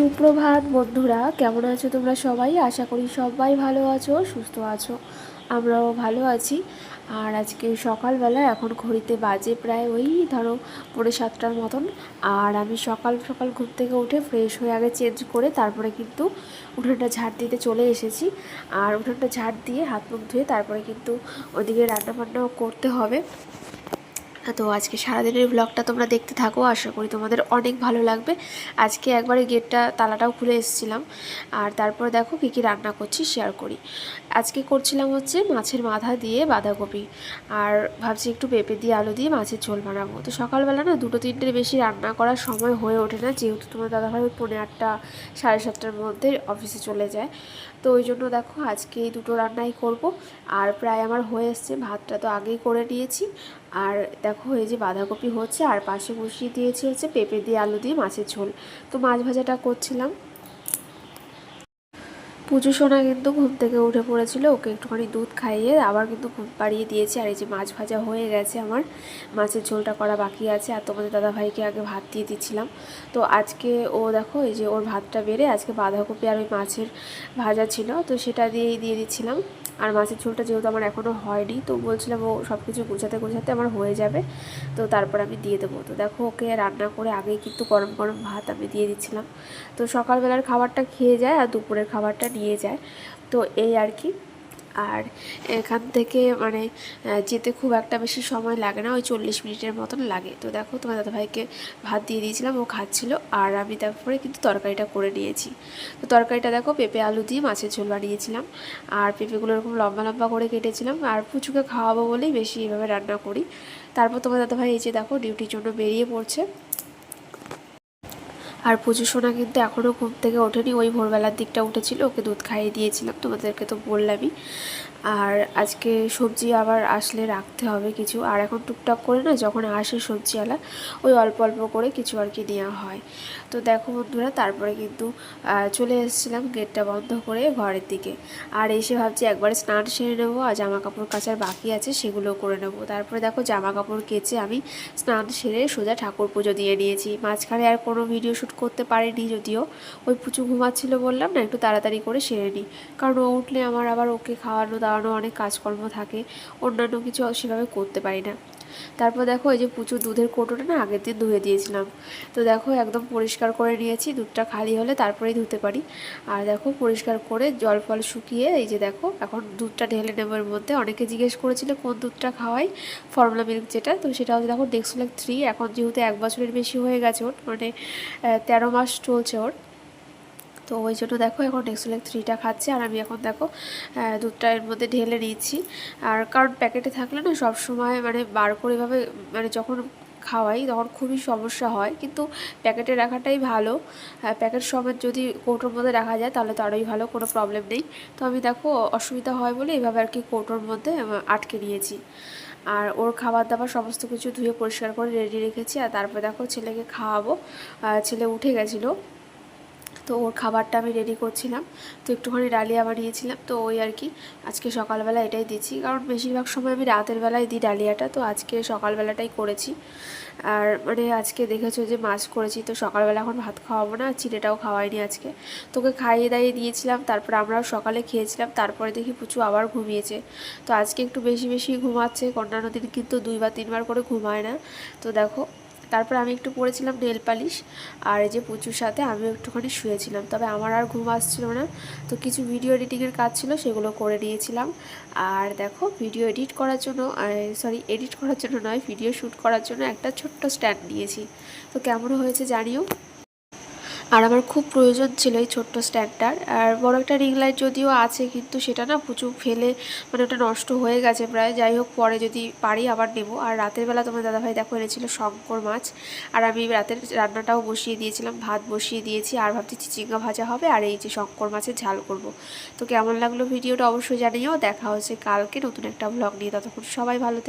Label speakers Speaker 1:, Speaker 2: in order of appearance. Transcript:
Speaker 1: সুপ্রভাত বন্ধুরা, কেমন আছো তোমরা সবাই? আশা করি সবাই ভালো আছো, সুস্থ আছো, আমরাও ভালো আছি। আর আজকে সকালবেলা এখন ঘড়িতে বাজে প্রায় ওই ধরো পৌনে সাতটার মতন। আর আমি সকাল সকাল ঘুম থেকে উঠে ফ্রেশ হয়ে আগে চেঞ্জ করে তারপরে কিন্তু উঠোনটা ঝাড় দিতে চলে এসেছি। আর উঠোনটা ঝাড় দিয়ে হাত মুখ ধুয়ে তারপরে কিন্তু ওদিকে রান্নাবান্নাও করতে হবে। তো আজকে সারাদিনের ব্লগটা তোমরা দেখতে থাকো, আশা করি তোমাদের অনেক ভালো লাগবে। আজকে একবারে গেটটা, তালাটাও খুলে এসেছিলাম। আর তারপর দেখো কী কী রান্না করছি শেয়ার করি। আজকে করছিলাম হচ্ছে মাছের মাথা দিয়ে বাঁধাকপি। আর ভাবছি একটু পেঁপে দিয়ে আলু দিয়ে মাছের ঝোল বানাবো। তো সকালবেলা না দুটো তিনটের বেশি রান্না করার সময় হয়ে ওঠে না, যেহেতু তোমার দাদাভাই ওই পৌনে আটটা, সাড়ে সাতটার মধ্যে অফিসে চলে যায়। তো ওই জন্য দেখো আজকে এই দুটো রান্নাই করব। আর প্রায় আমার হয়ে এসছে, ভাতটা তো আগেই করে নিয়েছি। আর দেখো এই যে বাঁধাকপি হচ্ছে, আর পাশে বসিয়ে দিয়েছি হচ্ছে পেঁপে দিয়ে আলু দিয়ে মাছের ঝোল। তো মাছ ভাজাটা করছিলাম। পুজো সোনা কিন্তু ঘুম থেকে উঠে পড়েছিল, ওকে একটুখানি দুধ খাইয়ে আবার কিন্তু ঘুম পাড়িয়ে দিয়েছে। আর এই যে মাছ ভাজা হয়ে গেছে আমার, মাছের ঝোলটা করা বাকি আছে। আর তোমাদের দাদাভাইকে আগে ভাত দিয়ে দিচ্ছিলাম। তো আজকে ও দেখো, এই যে ওর ভাতটা বেড়ে আজকে বাঁধাকপি আর ওই মাছের ভাজা ছিল, তো সেটা দিয়েই দিয়ে দিচ্ছিলাম। আর মাছের ঝোলটা যেহেতু আমার এখনও হয়নি, তো বলছিলাম ও সব কিছু গোছাতে গোছাতে আমার হয়ে যাবে। তো তারপর আমি দিয়ে দেবো। তো দেখো ওকে রান্না করে আগেই কিন্তু গরম গরম ভাত আমি দিয়ে দিচ্ছিলাম। তো সকালবেলার খাবারটা খেয়ে যায় আর দুপুরের খাবারটা নিয়ে যায়। তো এই আর কি। আর এখান থেকে মানে যেতে খুব একটা বেশি সময় লাগে না, ওই চল্লিশ মিনিটের মতন লাগে। তো দেখো, তোমার দাদাভাইকে ভাত দিয়ে দিয়েছিলাম, ও খাচ্ছিল, আর আমি তারপরে কিন্তু তরকারিটা করে নিয়েছি। তো তরকারিটা দেখো, পেঁপে, আলু দিয়ে মাছের ঝোল বানিয়েছিলাম, আর পেঁপেগুলো এরকম লম্বা লম্বা করে কেটেছিলাম, আর পুচুকে খাওয়াবো বলেই বেশি এভাবে রান্না করি। তারপর তোমার দাদাভাই এই যে দেখো, ডিউটির জন্য বেরিয়ে পড়ছে আর পুজো সোনা কিন্তু এখনও ঘুম থেকে ওঠেনি। ওই ভোরবেলার দিকটা উঠেছিল, ওকে দুধ খাইয়ে দিয়েছিলাম, তোমাদেরকে তো বললামই। আর আজকে সবজি আবার আসলে রাখতে হবে কিছু। আর এখন টুকটাক করে না যখন আসে সবজিওয়ালা, ওই অল্প অল্প করে কিছু আর কি নেওয়া হয়। তো দেখো বন্ধুরা, তারপরে কিন্তু চলে এসেছিলাম গেটটা বন্ধ করে ঘরের দিকে। আর এসে ভাবছি একবারে স্নান সেরে নেব, আর জামা কাপড় কাচার বাকি আছে সেগুলো করে নেব। তারপরে দেখো জামা কাপড় কেচে আমি স্নান সেরে সোজা ঠাকুর পুজো দিয়ে নিয়েছি। মাঝখানে আর কোনো ভিডিও শ্যুট করতে পারিনি যদিও। ওই পুচু ঘুমাচ্ছিলো বললাম না, একটু তাড়াতাড়ি করে সেরে নিই কারণ ও উঠলে আমার আবার ওকে খাওয়ানো, দাওয়ানো অনেক কাজকর্ম থাকে। অন্যান্য কিছু সেভাবে করতে পারি না। তারপর দেখো এই যে প্রচুর দুধের কোটোটা না আগের দিন ধুয়ে দিয়েছিলাম। তো দেখো একদম পরিষ্কার করে নিয়েছি, দুধটা খালি হলে তারপরেই ধুতে পারি। আর দেখো পরিষ্কার করে জল ফল শুকিয়ে এই যে দেখো এখন দুধটা ঢেলে নেবার মধ্যে। অনেকে জিজ্ঞেস করেছিল কোন দুধটা খাওয়াই ফর্মুলা মিল্ক যেটা। তো সেটা হচ্ছে দেখো ডেক্সোলাক থ্রি এখন যেহেতু এক বছরের বেশি হয়ে গেছে ওর মানে তেরো মাস চলছে ওর। তো ওই জন্য দেখো, এখন নেক্সোলেক থ্রিটা খাচ্ছে আর আমি এখন দেখো দুধটা এর মধ্যে ঢেলে নিয়েছি। আর কারণ প্যাকেটে থাকলে না সব সময় মানে বার করে এভাবে মানে যখন খাওয়াই তখন খুবই সমস্যা হয়। কিন্তু প্যাকেটে রাখাটাই ভালো। প্যাকেট সমেত যদি কৌটোর মধ্যে রাখা যায় তাহলে তো আরোই ভালো, কোনো প্রবলেম নেই। তো আমি দেখো, অসুবিধা হয় বলে এভাবে আর কি কৌটোর মধ্যে আটকে নিয়েছি। আর ওর খাবার দাবার সমস্ত কিছু ধুয়ে পরিষ্কার করে রেডি রেখেছি। আর তারপর দেখো ছেলেকে খাওয়াবো। ছেলে উঠে গেছিল। তো ওর খাবারটা আমি রেডি করছিলাম। তো একটুখানি ডালিয়া বানিয়েছিলাম। তো ওই আর কি, আজকে সকালবেলা এটাই দিচ্ছি। কারণ বেশিরভাগ সময় আমি রাতের বেলায় দিই ডালিয়াটা। তো আজকে সকালবেলাটাই করেছি। আর মানে আজকে দেখেছ যে মাছ করেছি। তো সকালবেলা এখন ভাত খাওয়াবো না, চিড়েটাও খাওয়াইনি আজকে। তোকে খাইয়ে দাইয়ে দিয়েছিলাম, তারপর আমরাও সকালে খেয়েছিলাম। তারপরে দেখি পুচু আবার ঘুমিয়েছে। তো আজকে একটু বেশি বেশি ঘুমাচ্ছে। অন্যান্য দিন কিন্তু দুই বা তিনবার করে ঘুমায় না। তো দেখো তারপর আমি একটু পরেছিলাম নেল পালিশ, আর এই যে পুচুর সাথে আমি একটুখানি শুয়েছিলাম। তবে আমার আর ঘুম আসছিল না, তো কিছু ভিডিও এডিটিংয়ের কাজ ছিল, সেগুলো করে নিয়েছিলাম। আর দেখো ভিডিও এডিট করার জন্য সরি এডিট করার জন্য নয় ভিডিও শ্যুট করার জন্য একটা ছোট্ট স্ট্যান্ড নিয়েছি। তো কেমন হয়েছে জানিও? আর আমার খুব প্রয়োজন ছিল এই ছোট্ট স্ট্যান্ডটার। আর বড় একটা রিং লাইট যদিও আছে, কিন্তু সেটা না প্রচুর ফেলে মানে ওটা নষ্ট হয়ে গেছে প্রায়। যাই হোক, পরে যদি পারি আবার নেব। আর রাতের বেলা তোমার দাদাভাই দেখো এনেছিল শঙ্কর মাছ। আর আমি রাতের রান্নাটাও বসিয়ে দিয়েছিলাম, ভাত বসিয়ে দিয়েছি। আর ভাবছি চিচিঙ্গা ভাজা হবে, আর এই যে শঙ্কর মাছের ঝাল করব। তো কেমন লাগল ভিডিওটা অবশ্যই জানিও। দেখা হচ্ছে কালকে নতুন একটা ব্লগ নিয়ে। ততক্ষণ সবাই ভালো থেকে।